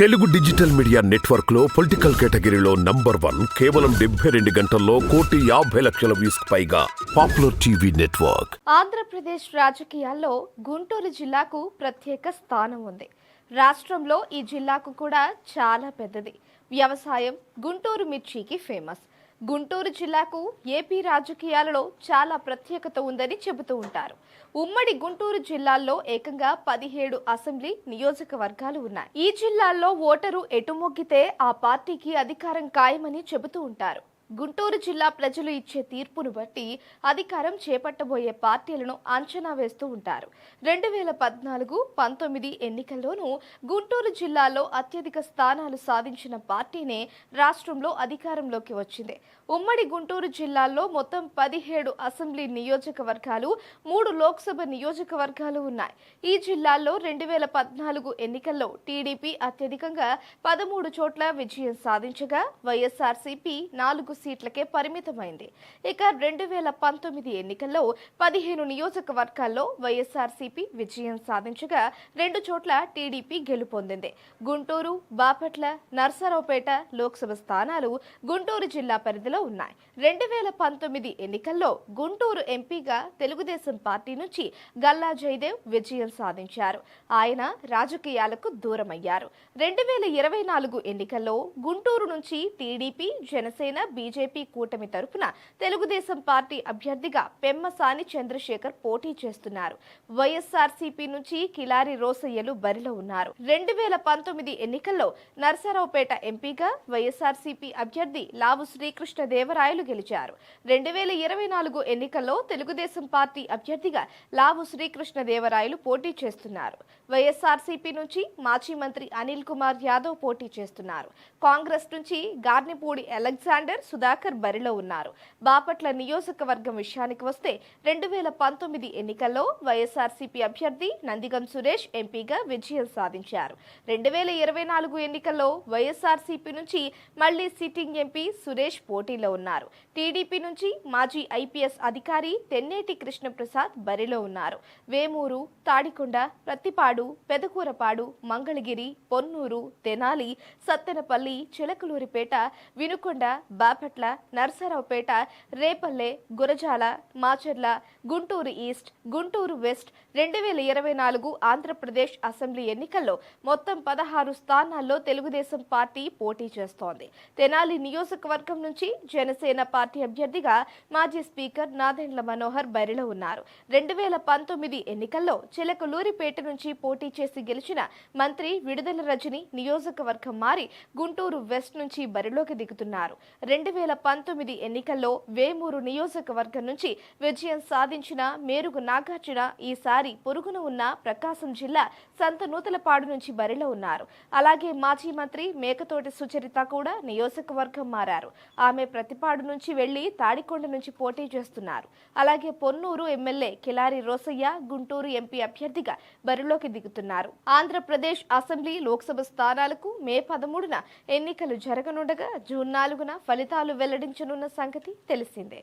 Telugu digital media నెట్వర్క్లో political కేటగిరీలో number one కేవలం డెబ్బై రెండు గంటల్లో కోటి యాభై లక్షల వ్యూస్ పైగా పాపులర్ టీవీ నెట్వర్క్. ఆంధ్రప్రదేశ్ రాజకీయాల్లో గుంటూరు జిల్లాకు ప్రత్యేక స్థానం ఉంది. రాష్ట్రంలో ఈ జిల్లాకు కూడా చాలా పెద్దది. వ్యవసాయం గుంటూరు మిర్చికి ఫేమస్. గుంటూరు జిల్లాకు ఏపీ రాజకీయాలలో చాలా ప్రత్యేకత ఉందని చెబుతూ ఉంటారు. ఉమ్మడి గుంటూరు జిల్లాల్లో ఏకంగా పదిహేడు అసెంబ్లీ నియోజకవర్గాలు ఉన్నాయి. ఈ జిల్లాల్లో ఓటరు ఎటు మొగ్గితే ఆ పార్టీకి అధికారం ఖాయమని చెబుతూ ఉంటారు. గుంటూరు జిల్లా ప్రజలు ఇచ్చే తీర్పును బట్టి అధికారం చేపట్టబోయే పార్టీలను అంచనా వేస్తూ ఉంటారు. రెండు వేల పద్నాలుగు పంతొమ్మిది ఎన్నికల్లోనూ గుంటూరు జిల్లాలో అత్యధిక స్థానాలు సాధించిన పార్టీనే రాష్ట్రంలో అధికారంలోకి వచ్చింది. ఉమ్మడి గుంటూరు జిల్లాల్లో మొత్తం పదిహేడు అసెంబ్లీ నియోజకవర్గాలు మూడు లోక్సభ నియోజకవర్గాలు ఉన్నాయి. ఈ జిల్లాల్లో రెండు వేల పద్నాలుగు ఎన్నికల్లో టీడీపీ అత్యధికంగా పదమూడు చోట్ల విజయం సాధించగా వైఎస్ఆర్సీపీ నాలుగు సీట్లకే పరిమితమైంది. ఇక రెండు వేల పంతొమ్మిది ఎన్నికల్లో పదిహేను నియోజకవర్గాల్లో వైఎస్ఆర్సీపీ విజయం సాధించగా రెండు చోట్ల టీడీపీ గెలుపొందింది. గుంటూరు బాపట్ల నర్సరావుపేట లోక్సభ స్థానాలు గుంటూరు జిల్లా పరిధిలో ఉన్నాయి. రెండు వేల పంతొమ్మిది ఎన్నికల్లో గుంటూరు ఎంపీగా తెలుగుదేశం పార్టీ నుంచి గల్లా జయదేవ్ విజయం సాధించారు. ఆయన రాజకీయాలకు దూరమయ్యారు. రెండు వేల ఇరవై నాలుగు ఎన్నికల్లో గుంటూరు నుంచి టీడీపీ జనసేన బీజేపీ కూటమి తరపున తెలుగుదేశం పార్టీ అభ్యర్థిగా పెమ్మసాని చంద్రశేఖర్ పోటీ చేస్తున్నారు. వైఎస్ఆర్సీపీ నుంచి కిలారి రోసయ్యలు బరిలో ఉన్నారు. రెండు వేల పంతొమ్మిది ఎన్నికల్లో నర్సరావుపేట ఎంపీగా వైఎస్ఆర్సీపీ అభ్యర్థి లావు శ్రీకృష్ణ దేవరాయలు గెలిచారు. రెండు వేల ఇరవై నాలుగు ఎన్నికల్లో తెలుగుదేశం పార్టీ అభ్యర్థిగా లావు శ్రీకృష్ణ దేవరాయలు పోటీ చేస్తున్నారు. వైఎస్ఆర్సీపీ నుంచి మాజీ మంత్రి అనిల్ కుమార్ యాదవ్ పోటీ చేస్తున్నారు. కాంగ్రెస్ నుంచి గార్నిపూడి అలెగ్జాండర్ సుధాకర్ బరిలో ఉన్నారు. బాపట్ల నియోజకవర్గం విషయానికి వస్తే రెండు వేల పంతొమ్మిది ఎన్నికల్లో వైఎస్ఆర్సీపీ అభ్యర్థి నందిగం సురేష్ ఎంపీగా విజయం సాధించారు. రెండు వేల ఇరవై నాలుగు ఎన్నికల్లో వైఎస్ఆర్సీపీ నుంచి మళ్ళీ సిట్టింగ్ ఎంపీ సురేష్ పోటీలో ఉన్నారు. టీడీపీ నుంచి మాజీ ఐపీఎస్ అధికారి తెన్నేటి కృష్ణప్రసాద్ బరిలో ఉన్నారు. వేమూరు తాడికొండ ప్రత్తిపాడు పెదకూరపాడు మంగళగిరి పొన్నూరు తెనాలి సత్తెనపల్లి చిలకలూరిపేట వినుకొండ బాపట్ల నర్సరావుపేట రేపల్లె గురజాల మాచర్ల గుంటూరు ఈస్ట్ గుంటూరు వెస్ట్ రెండు వేల ఇరవై నాలుగు ఆంధ్రప్రదేశ్ అసెంబ్లీ ఎన్నికల్లో మొత్తం పదహారు స్థానాల్లో తెలుగుదేశం పార్టీ పోటీ చేస్తోంది. తెనాలి నియోజకవర్గం నుంచి జనసేన పార్టీ అభ్యర్థిగా మాజీ స్పీకర్ నాదెండ్ల మనోహర్ బరిలో ఉన్నారు. రెండు వేల పంతొమ్మిది ఎన్నికల్లో చిలకలూరిపేట నుంచి పోటీ చేసి గెలిచిన మంత్రి విడుదల రజని నియోజకవర్గం మారి గుంటూరు వెస్ట్ నుంచి బరిలోకి దిగుతున్నారు. రెండు వేల పంతొమ్మిది ఎన్నికల్లో వేమూరు నియోజకవర్గం నుంచి విజయం సాధించిన మేరుగు నాగార్జున ఈసారి పొరుగున ఉన్న ప్రకాశం జిల్లా సంత నూతలపాడు నుంచి బరిలో ఉన్నారు. అలాగే మాజీ మంత్రి మేకతోటి సుచరిత కూడా నియోజకవర్గం మారారు. ఆమె ప్రతిపాడు నుంచి వెళ్ళి తాడికొండ నుంచి పోటీ చేస్తున్నారు. అలాగే పొన్నూరు ఎమ్మెల్యే కిలారి రోసయ్య గుంటూరు ఎంపీ అభ్యర్థిగా బరిలోకి దిగుతున్నారు. ఆంధ్రప్రదేశ్ అసెంబ్లీ లోక్సభ స్థానాలకు మే పదమూడున ఎన్నికలు జరగనుండగా జూన్ నాలుగున ఫలితాలు వెల్లడించనున్న సంగతి తెలిసిందే.